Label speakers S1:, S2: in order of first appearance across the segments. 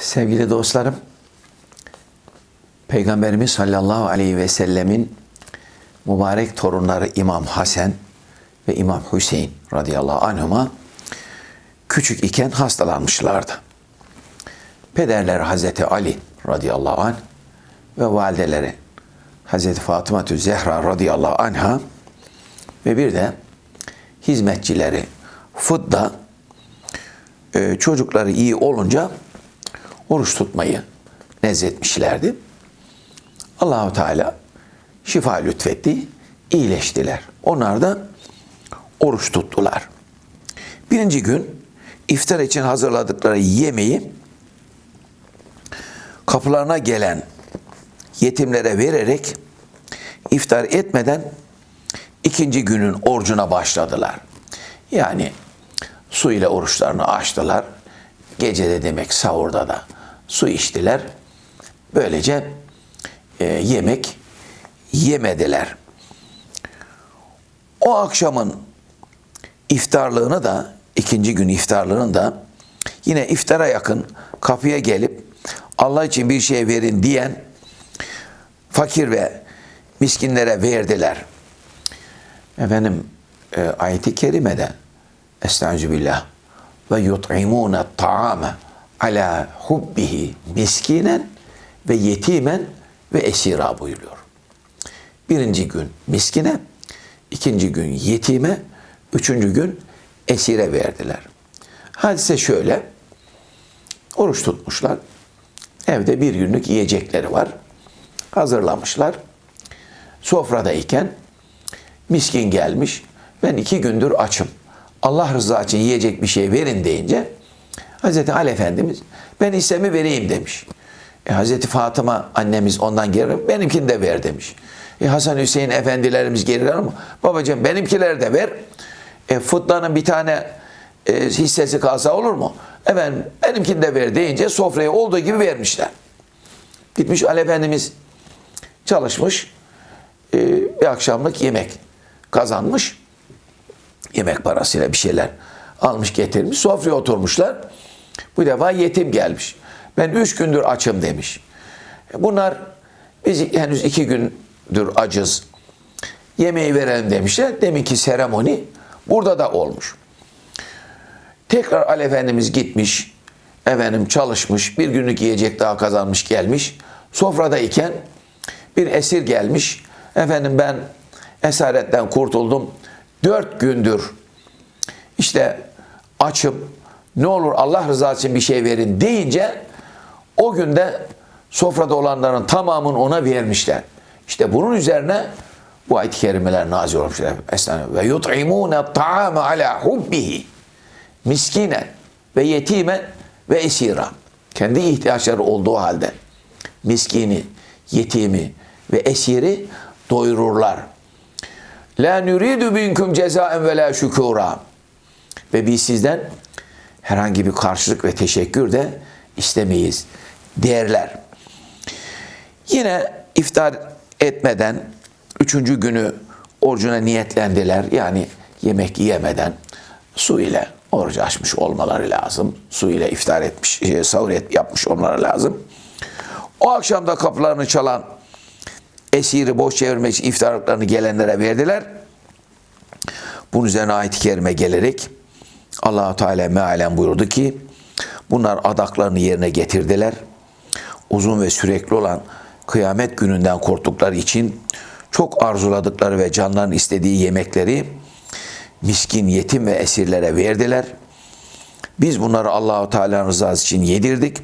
S1: Sevgili dostlarım, Peygamberimiz sallallahu aleyhi ve sellemin mübarek torunları İmam Hasan ve İmam Hüseyin radıyallahu anhuma küçük iken hastalanmışlardı. Pederleri Hazreti Ali radıyallahu anh ve valideleri Hazreti Fatıma Zehra radıyallahu anha ve bir de hizmetçileri Fıdda e, çocukları iyi olunca oruç tutmayı nezletmişlerdi. Allahu Teala şifa lütfetti, iyileştiler. Onlar da oruç tuttular. Birinci gün iftar için hazırladıkları yemeği kapılarına gelen yetimlere vererek iftar etmeden ikinci günün orucuna başladılar. Yani su ile oruçlarını açtılar. Gecede demek sahurda da su içtiler. Böylece e, yemek yemediler. O akşamın iftarlığını da ikinci gün iftarlığını da yine iftara yakın kapıya gelip Allah için bir şey verin diyen fakir ve miskinlere verdiler. Efendim e, ayeti kerimede Estağfirullah ve yut'imûne ta'ame ala hubbihi miskinen ve yetimen ve esira buyuruyor. Birinci gün miskine, ikinci gün yetime, üçüncü gün esire verdiler. Hadise şöyle, oruç tutmuşlar. Evde bir günlük yiyecekleri var. Hazırlamışlar. Sofradayken miskin gelmiş. Ben iki gündür açım. Allah rızası için yiyecek bir şey verin deyince Hz. Ali Efendimiz ben hissemi vereyim demiş. E, Hz. Fatıma annemiz ondan geri benimkini de ver demiş. E, Hasan Hüseyin efendilerimiz gelirler ama babacığım benimkileri de ver. E, Fıtlanın bir tane e, hissesi kalsa olur mu? Efendim benimkini de ver deyince sofraya olduğu gibi vermişler. Gitmiş Ali Efendimiz çalışmış. E, bir akşamlık yemek kazanmış yemek parasıyla bir şeyler almış getirmiş. Sofraya oturmuşlar. Bu defa yetim gelmiş. Ben üç gündür açım demiş. Bunlar biz henüz iki gündür acız. Yemeği verelim demişler. Deminki seremoni burada da olmuş. Tekrar Ali Efendimiz gitmiş. Efendim çalışmış. Bir günlük yiyecek daha kazanmış gelmiş. Sofradayken bir esir gelmiş. Efendim ben esaretten kurtuldum dört gündür işte açım ne olur Allah rızası için bir şey verin deyince o günde sofrada olanların tamamını ona vermişler. İşte bunun üzerine bu ayet-i kerimeler nazil. Estağfirullah. Ve yut'imûne ta'ame ala hubbihi miskinen ve yetimen ve esira. Kendi ihtiyaçları olduğu halde miskini, yetimi ve esiri doyururlar. La nuridu minkum cezaen ve la şükura. Ve biz sizden herhangi bir karşılık ve teşekkür de istemeyiz derler. Yine iftar etmeden üçüncü günü orucuna niyetlendiler. Yani yemek yemeden su ile orucu açmış olmaları lazım. Su ile iftar etmiş, e, sahur et, yapmış olmaları lazım. O akşam da kapılarını çalan esiri boş çevirmek için iftarlıklarını gelenlere verdiler. Bunun üzerine ayet-i kerime gelerek allah Teala mealen buyurdu ki bunlar adaklarını yerine getirdiler. Uzun ve sürekli olan kıyamet gününden korktukları için çok arzuladıkları ve canların istediği yemekleri miskin, yetim ve esirlere verdiler. Biz bunları Allahu Teala'nın rızası için yedirdik.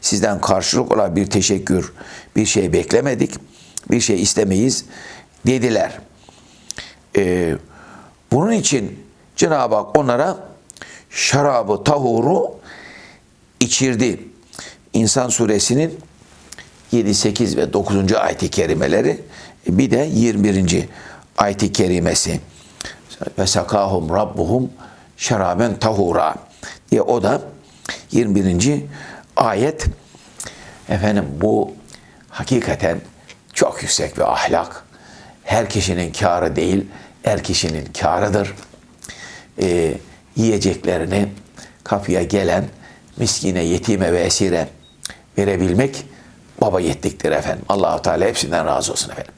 S1: Sizden karşılık olan bir teşekkür, bir şey beklemedik bir şey istemeyiz dediler. Ee, bunun için Cenab-ı Hak onlara şarabı tahuru içirdi. İnsan suresinin 7, 8 ve 9. ayet-i kerimeleri bir de 21. ayet-i kerimesi ve sakahum rabbuhum şaraben tahura diye o da 21. ayet efendim bu hakikaten çok yüksek bir ahlak. Her kişinin karı değil, her kişinin karıdır. Ee, yiyeceklerini kapıya gelen miskine, yetime ve esire verebilmek baba yettiktir efendim. Allahu Teala hepsinden razı olsun efendim.